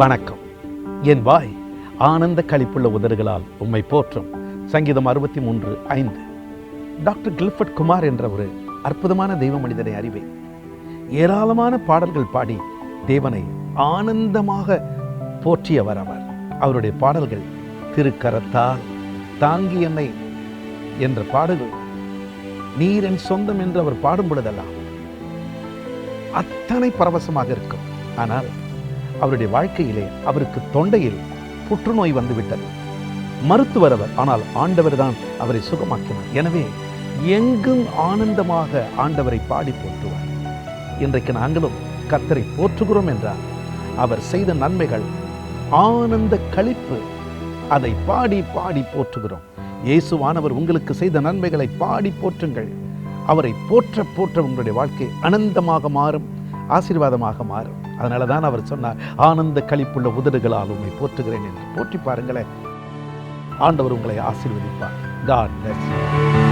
வணக்கம். என் வாய் ஆனந்த களிப்புள்ள உதடுகளால் உம்மை போற்றும். சங்கீதம் அறுபத்தி மூன்று ஐந்து. டாக்டர் கில்ஃபர்ட் குமார் என்ற ஒரு அற்புதமான தெய்வ மனிதனை அறிவேன். ஏராளமான பாடல்கள் பாடி தேவனை ஆனந்தமாக போற்றியவர் அவர். அவருடைய பாடல்கள் திருக்கரத்தால் தாங்கி என்னை என்ற பாடல்கள் நீர் என் சொந்தம் என்று அவர் பாடும் பொழுதெல்லாம் அத்தனை பரவசமாக இருக்கும். ஆனால் அவருடைய வாழ்க்கையிலே அவருக்கு தொண்டையில் புற்றுநோய் வந்துவிட்டது. மருத்துவர் அவர் ஆனால் ஆண்டவர் தான் அவரை சுகமாக்கினார். எனவே எங்கும் ஆனந்தமாக ஆண்டவரை பாடி போற்றுவார். இன்றைக்கு நாங்களும் கத்தரை போற்றுகிறோம் என்றார் அவர் செய்த நன்மைகள் ஆனந்த கழிப்பு அதை பாடி பாடி போற்றுகிறோம். இயேசுவானவர் உங்களுக்கு செய்த நன்மைகளை பாடி போற்றுங்கள். அவரை போற்ற போற்ற உங்களுடைய வாழ்க்கை அனந்தமாக மாறும் ஆசீர்வாதமாக மாறும். அதனால தான் அவர் சொன்னார் ஆனந்த களிப்புள்ள உதடுகளால் உண்மை போற்றுகிறேன் என்று. போற்றி பாருங்களேன். ஆண்டவர் உங்களை ஆசீர்வதிப்பார். God bless you.